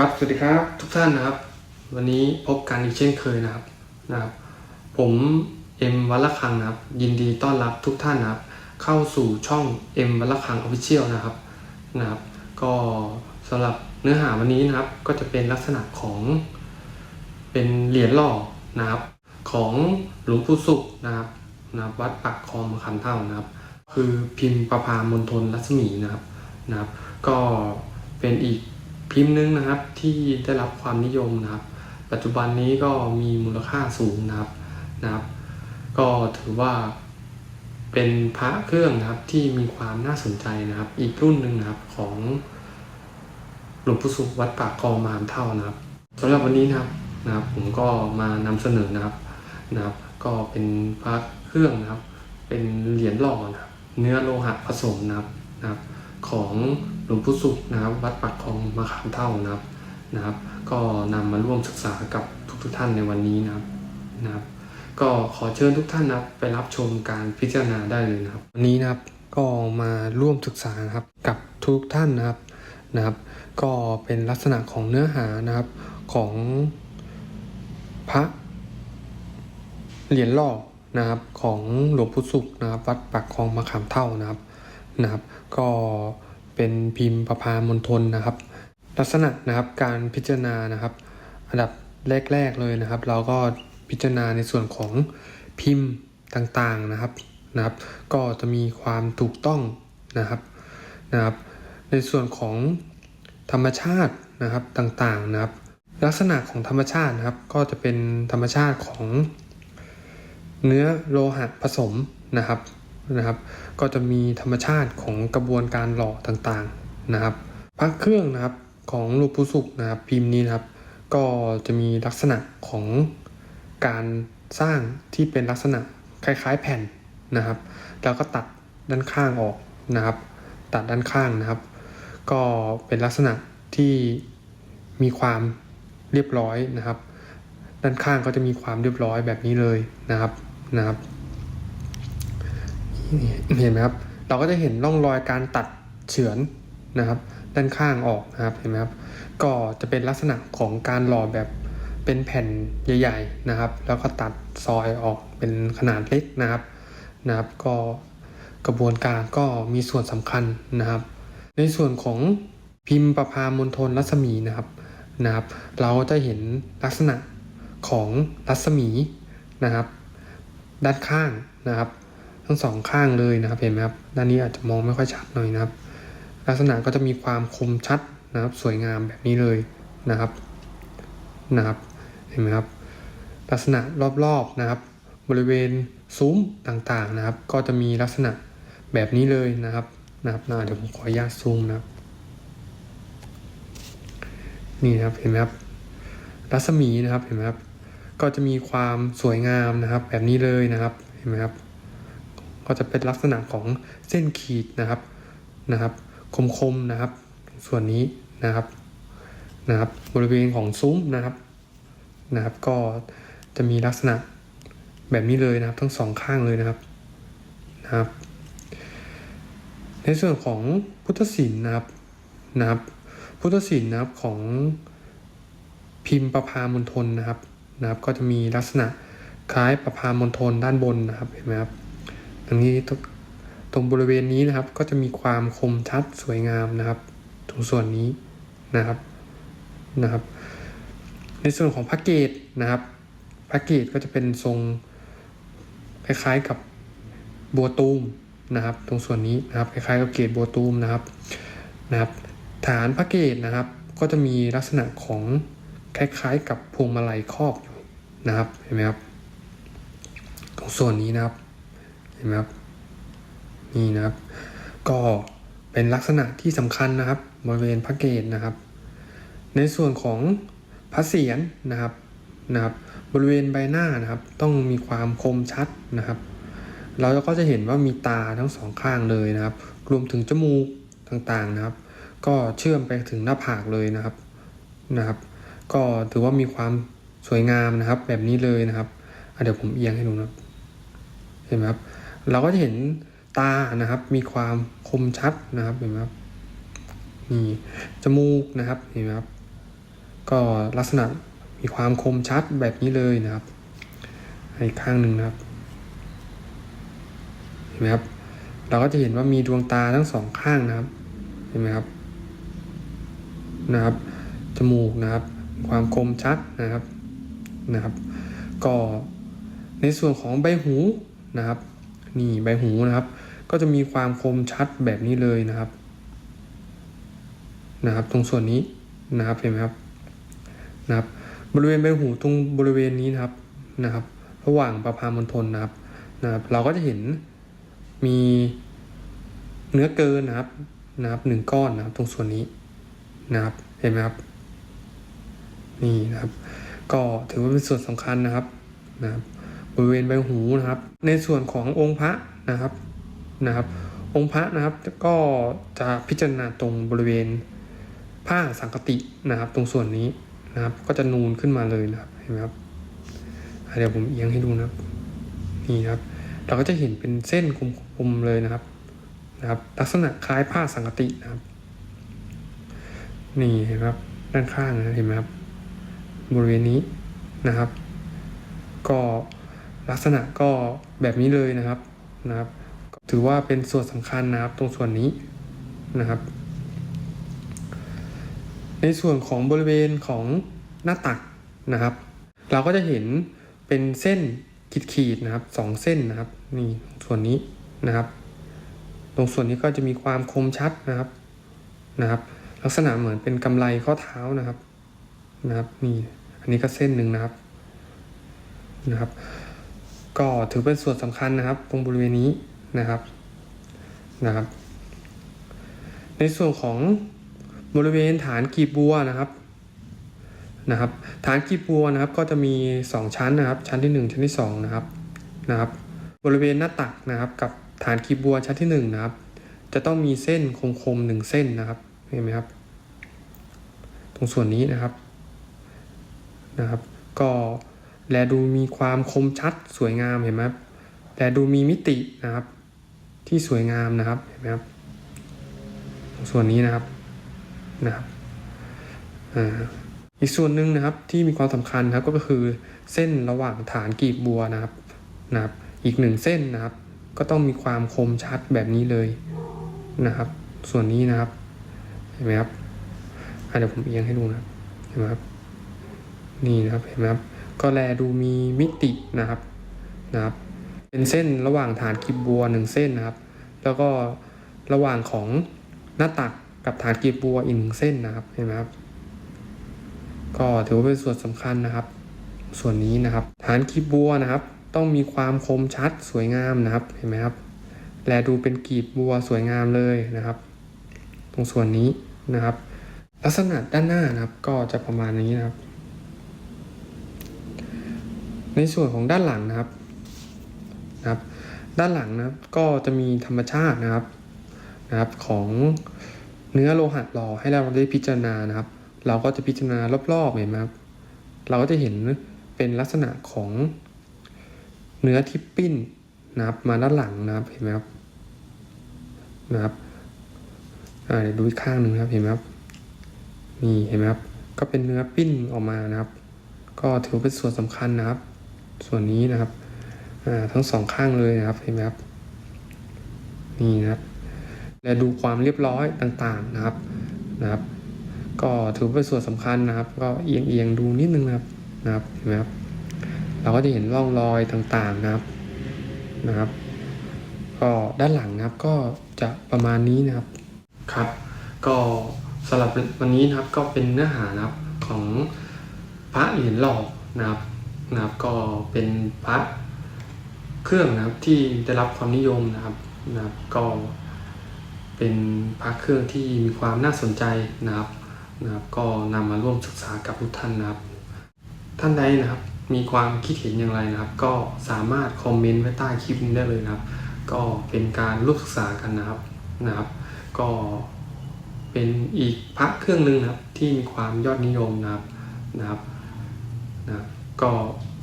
ครับ สวัสดีครับทุกท่านนะครับ วันนี้พบกันอีกเช่นเคยนะครับนะครับ ผมเอ็มวัลละคังนะครับ ยินดีต้อนรับทุกท่านนะครับ เข้าสู่ช่องเอ็มวัลละคังออฟฟิเชียลนะครับนะครับ ก็สำหรับเนื้อหาวันนี้นะครับ ก็จะเป็นลักษณะของเป็นเหรียญหล่อนะครับ ของหลวงปู่สุขนะครับนะบวัดปักคอมะขามเท่านะครับ คือพิมพ์ประพามณฑลรัศมีนะครับนะครับ ก็เป็นอีก พิมพ์หนึงนะครับที่ได้รับความนิยมนะครับ ปัจจุบันนี้ก็มีมูลค่าสูงนะครับนะครับ ก็ถือว่าเป็นพระเครื่องนะครับที่มีความน่าสนใจนะครับ อีกรุ่นหนึ่งนะครับของหลวงปู่สุขวัดปากคลองมหามเท่านะครับสำหรับวันนี้นะครับนะครับ ผมก็มานำเสนอนะครับนะครับ ก็เป็นพระเครื่องนะครับ เป็นเหรียญหล่อนะครับเนื้อโลหะผสมนะครับนะครับของ หลวงปู่สุขนะครับวัดปักคลองมะขามเท่านะครับนะครับ ก็นำมาร่วมศึกษากับทุกๆท่านในวันนี้นะครับนะครับ ก็ขอเชิญทุกท่านนะครับไปรับชมการพิจารณาได้เลยนะครับ วันนี้นะครับก็มาร่วมศึกษานะครับกับทุกท่านนะครับนะครับ ก็เป็นลักษณะของเนื้อหานะครับของพระเหรียญหล่อนะครับของหลวงปู่สุขนะครับ วัดปากคลองมะขามเท่านะครับนะครับ ก็ เป็นพิมพ์ประพามณฑลนะครับ ลักษณะนะครับการพิจารณานะครับ อันดับแรก ๆเลยนะครับ เราก็พิจารณาในส่วนของพิมพ์ต่างๆนะครับนะครับ ก็จะมีความถูกต้องนะครับนะครับ ในส่วนของธรรมชาตินะครับต่างๆนะครับ ลักษณะของธรรมชาตินะครับก็จะเป็นธรรมชาติของเนื้อโลหะผสมนะครับ นะครับ ก็จะมีธรรมชาติของกระบวนการหล่อต่างๆนะครับพระเครื่องนะครับของหลูกปุสุกนะครับพิมพ์นี้นะครับ ก็จะมีลักษณะของการสร้างที่เป็นลักษณะคล้ายๆแผ่นนะครับ แล้วก็ตัดด้านข้างออกนะครับ ตัดด้านข้างนะครับ ก็เป็นลักษณะที่มีความเรียบร้อยนะครับ ด้านข้างก็จะมีความเรียบร้อยแบบนี้เลยนะครับนะครับ เห็นไหมครับ เราก็จะเห็นร่องรอยการตัดเฉือนนะครับ ด้านข้างออกนะครับเห็นไหมครับ ก็จะเป็นลักษณะของการหล่อแบบเป็นแผ่นใหญ่ ๆนะครับ แล้วก็ตัดซอยออกเป็นขนาดเล็กนะครับนะครับ ก็กระบวนการก็มีส่วนสำคัญนะครับ ในส่วนของพิมพ์ประพามณฑลรัศมีนะครับนะครับ เราจะเห็นลักษณะของรัศมีนะครับ ด้านข้างนะครับ ทั้งสองข้างเลยนะครับเห็นไหมครับด้านนี้อาจจะมองไม่ค่อยชัดหน่อยนะครับ ลักษณะก็จะมีความคมชัดนะครับ สวยงามแบบนี้เลยนะครับนะครับเห็นไหมครับ ลักษณะรอบๆนะครับ บริเวณซุ้มต่างๆนะครับ ก็จะมีลักษณะแบบนี้เลยนะครับนะครับนะเดี๋ยวผมขออนุญาตซูมนะครับ นี่นะครับเห็นไหมครับ รัศมีนะครับเห็นไหมครับ ก็จะมีความสวยงามนะครับ แบบนี้เลยนะครับเห็นไหมครับ ก็จะเป็นลักษณะของเส้นขีดนะครับนะครับ คมๆนะครับ ส่วนนี้นะครับนะครับ บริเวณของซุ้มนะครับนะครับ ก็จะมีลักษณะแบบนี้เลยนะครับ ทั้งสองข้างเลยนะครับนะครับ ในส่วนของพุทธศิลป์นะครับนะครับ พุทธศิลป์นะครับของพิมพ์ประพามณฑลนะครับนะครับ ก็จะมีลักษณะคล้ายประพามณฑลด้านบนนะครับเห็นไหมครับ ตรงนี้ตรงบริเวณนี้นะครับ ก็จะมีความคมชัดสวยงามนะครับตรงส่วนนี้นะครับนะครับ ในส่วนของพระเกตนะครับพระเกตก็จะเป็นทรงคล้ายๆกับบัวตูมนะครับ ตรงส่วนนี้นะครับ คล้ายๆกับเกตบัวตูมนะครับนะครับ ฐานพระเกตนะครับ ก็จะมีลักษณะของคล้ายๆกับพวงมาลัยครอบอยู่นะครับเห็นไหมครับ ตรงส่วนนี้นะครับ เห็นไหมครับนี่นะครับ ก็เป็นลักษณะที่สำคัญนะครับ บริเวณพระเกตนะครับ ในส่วนของพระเศียรนะครับนะครับ บริเวณใบหน้านะครับ ต้องมีความคมชัดนะครับ เราก็จะเห็นว่ามีตาทั้งสองข้างเลยนะครับ รวมถึงจมูกต่างๆนะครับ ก็เชื่อมไปถึงหน้าผากเลยนะครับนะครับ ก็ถือว่ามีความสวยงามนะครับ แบบนี้เลยนะครับเดี๋ยวผมเอียงให้ดูนะครับ เห็นไหมครับ เราก็จะเห็นตานะครับ มีความคมชัดนะครับเห็นไหมครับนี่จมูกนะครับเห็นไหมครับก็ลักษณะมีความคมชัดแบบนี้เลยนะครับอีกข้างหนึ่งนะครับเห็นไหมครับ เราก็จะเห็นว่ามีดวงตาทั้งสองข้างนะครับ เห็นไหมครับนะครับจมูกนะครับ ความคมชัดนะครับนะครับ ก็ในส่วนของใบหูนะครับ นี่ใบหูนะครับ ก็จะมีความคมชัดแบบนี้เลยนะครับ นะครับ ตรงส่วนนี้นะครับเห็นไหมครับนะครับ บริเวณใบหูตรงบริเวณนี้นะครับนะครับ ระหว่างประพามณฑลนะครับนะครับ เราก็จะเห็นมีเนื้อเกินนะครับนะครับหนึ่งก้อนนะครับ ตรงส่วนนี้นะครับเห็นไหมครับ นี่นะครับ ก็ถือว่าเป็นส่วนสำคัญนะครับนะครับ บริเวณใบหูนะครับ ในส่วนขององค์พระนะครับนะครับ องค์พระนะครับก็จะพิจารณาตรงบริเวณผ้าสังคตินะครับ ตรงส่วนนี้นะครับ ก็จะนูนขึ้นมาเลยนะครับเห็นไหมครับเดี๋ยวผมเอียงให้ดูนะครับนี่นะครับ เราก็จะเห็นเป็นเส้นคมๆเลยนะครับนะครับ ลักษณะคล้ายผ้าสังคตินะครับ นี่เห็นไหมครับด้านข้างนะเห็นไหมครับบริเวณนี้นะครับ ก็ ลักษณะก็แบบนี้เลยนะครับนะครับ ถือว่าเป็นส่วนสำคัญนะครับตรงส่วนนี้นะครับ ในส่วนของบริเวณของหน้าตักนะครับ เราก็จะเห็นเป็นเส้นขีดๆนะครับสองเส้นนะครับนี่ส่วนนี้นะครับ ตรงส่วนนี้ก็จะมีความคมชัดนะครับนะครับ ลักษณะเหมือนเป็นกำไลข้อเท้านะครับนะครับนี่อันนี้ก็เส้นหนึ่งนะครับนะครับ ก็ถือเป็นส่วนสำคัญนะครับ ตรงบริเวณนี้นะครับนะครับ ในส่วนของบริเวณฐานกีบบัวนะครับนะครับ ฐานกีบบัวนะครับก็จะมี 2 ชั้นนะครับ ชั้นที่ 1 ชั้นที่2นะครับนะครับ บริเวณหน้าตักนะครับ กับฐานกีบบัวชั้นที่1นะครับ จะต้องมีเส้นคมๆหนึ่งเส้นนะครับเห็นไหมครับ ตรงส่วนนี้นะครับนะครับ ก็ และดูมีความคมชัดสวยงามเห็นไหมครับแลดูมีมิตินะครับ ที่สวยงามนะครับเห็นไหมครับ ส่วนนี้นะครับนะครับอีกส่วนหนึ่งนะครับที่มีความสำคัญนะครับก็คือเส้นระหว่างฐานกีบบัวนะครับนะครับ อีกหนึ่งเส้นนะครับ ก็ต้องมีความคมชัดแบบนี้เลยนะครับ ส่วนนี้นะครับเห็นไหมครับเดี๋ยวผมเอียงให้ดูนะครับเห็นไหมครับนี่นะครับเห็นไหมครับ ก็แลดูมีมิตินะครับนะครับ เป็นเส้นระหว่างฐานกีบบัวหนึ่งเส้นนะครับ แล้วก็ระหว่างของหน้าตักกับฐานกีบบัวอีกหนึ่งเส้นนะครับเห็นไหมครับ ก็ถือว่าเป็นส่วนสำคัญนะครับ ส่วนนี้นะครับ ฐานกีบบัวนะครับ ต้องมีความคมชัดสวยงามนะครับเห็นไหมครับ แลดูเป็นกีบบัวสวยงามเลยนะครับ ตรงส่วนนี้นะครับ ลักษณะด้านหน้านะครับก็จะประมาณนี้นะครับ ในส่วนของด้านหลังนะครับนะครับ ด้านหลังนะครับก็จะมีธรรมชาตินะครับนะครับของเนื้อโลหะหล่อให้เราได้พิจารณานะครับ เราก็จะพิจารณารอบๆเห็นไหมครับ เราก็จะเห็นเป็นลักษณะของเนื้อที่ปิ้นนะครับมาด้านหลังนะครับเห็นไหมครับนะครับเดี๋ยวดูอีกข้างหนึ่งนะครับเห็นไหมครับนี่เห็นไหมครับก็เป็นเนื้อปิ้นออกมานะครับ ก็ถือเป็นส่วนสำคัญนะครับ ส่วนนี้นะครับทั้งสองข้างเลยนะครับเห็นไหมครับนี่นะครับ และดูความเรียบร้อยต่างๆนะครับนะครับ ก็ถือเป็นส่วนสำคัญนะครับ ก็เอียงเอียงๆดูนิดนึงนะครับนะครับเห็นไหมครับ เราก็จะเห็นร่องรอยต่างๆนะครับนะครับ ก็ด้านหลังนะครับก็จะประมาณนี้นะครับครับ ก็สำหรับวันนี้นะครับก็เป็นเนื้อหานะครับของพระเหรียญหลอกนะครับ นะครับก็เป็นพระเครื่องนะครับที่ได้รับความนิยมนะครับนะครับก็เป็นพระเครื่องที่มีความน่าสนใจนะครับนะครับ ก็นำมาร่วมศึกษากับทุกท่านนะครับ ท่านใดนะครับมีความคิดเห็นอย่างไรนะครับ ก็สามารถคอมเมนต์ไว้ใต้คลิปนี้ได้เลยนะครับ ก็เป็นการร่วมศึกษากันนะครับนะครับ ก็เป็นอีกพระเครื่องหนึ่งนะครับที่มีความยอดนิยมนะครับนะครับนะครับ ก็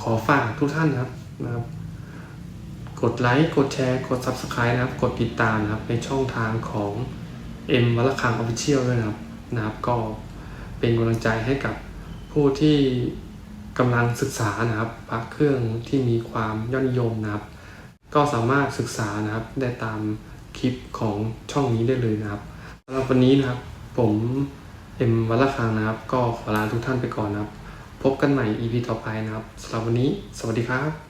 ขอฝากทุกท่านนะครับนะครับ กดไลค์กดแชร์กด Subscribe นะครับ กดติดตามนะครับในช่องทางของ M วัลคังออฟฟิเชียลด้วยนะครับนะครับ ก็เป็นกำลังใจให้กับผู้ที่กำลังศึกษานะครับพระเครื่องที่มีความยอดนิยมนะครับ ก็สามารถศึกษานะครับได้ตามคลิปของช่องนี้ได้เลยนะครับสำหรับวันนี้นะครับ ผมเอ็มวัลละคังนะครับ ก็ขอลาทุกท่านไปก่อนนะครับ พบกันใหม่ EP ต่อไปนะครับสำหรับวันนี้ สวัสดีครับ